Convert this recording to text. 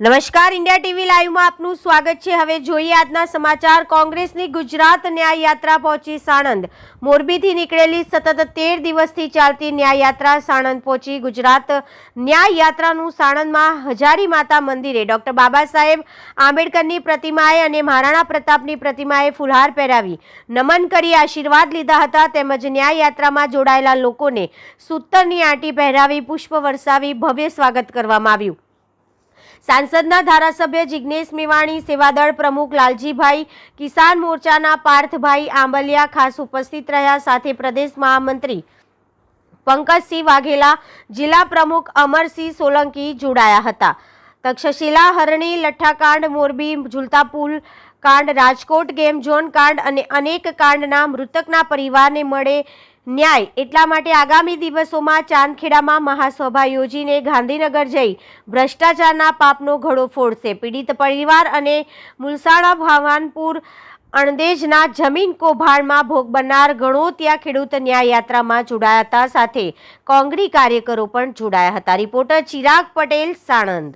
નમસ્કાર, India TV લાઈવમાં આપનું સ્વાગત છે. હવે જોઈએ આજના સમાચાર. કોંગ્રેસની ગુજરાત ન્યાય યાત્રા પહોંચી સાણંદ. મોરબીથી નીકળેલી સતત તેર દિવસથી ચાલતી ન્યાય યાત્રા સાણંદ પહોંચી. ગુજરાત ન્યાય યાત્રાનું સાણંદમાં હજારી માતા મંદિરે ડૉક્ટર બાબા સાહેબ આંબેડકરની પ્રતિમાએ અને મહારાણા પ્રતાપની પ્રતિમાએ ફુલહાર પહેરાવી, નમન કરી, આશીર્વાદ લીધા હતા. તેમજ ન્યાય યાત્રામાં જોડાયેલા લોકોને સૂતરની આંટી પહેરાવી, પુષ્પ વરસાવી, ભવ્ય સ્વાગત કરવામાં આવ્યું. સાંસદના ધારાસભ્ય જિજ્ઞેશ મેવાણી, સેવાદળ પ્રમુખ લાલજીભાઈ, કિસાન મોરચાના પાર્થભાઈ આંબલિયા ખાસ ઉપસ્થિત રહ્યા. સાથે પ્રદેશ મહામંત્રી પંકજસિંહ વાઘેલા, જિલ્લા પ્રમુખ અમરસિંહ સોલંકી જોડાયા હતા. તક્ષશિલા, હરણી, લઠ્ઠાકાંડ, મોરબી, ઝુલતા પુલ કાંડ, રાજકોટ ગેમ ઝોન કાંડ અને અનેક કાંડના મૃતકના પરિવારને મળે ન્યાય એટલા માટે આગામી દિવસોમાં ચાંદખેડામાં મહાસભા યોજીને ગાંધીનગર જઈ ભ્રષ્ટાચારના પાપનો ઘડો ફોડશે. પીડિત પરિવાર અને મુલસાણા ભાવાનપુર અણદેજના જમીન કૌભાંડમાં ભોગ બનનાર ગણોતિયા ખેડૂત ન્યાય યાત્રામાં જોડાયા હતા સાથે કોંગ્રી કાર્યકરો પણ જોડાયા હતા. રિપોર્ટર ચિરાગ પટેલ, સાણંદ.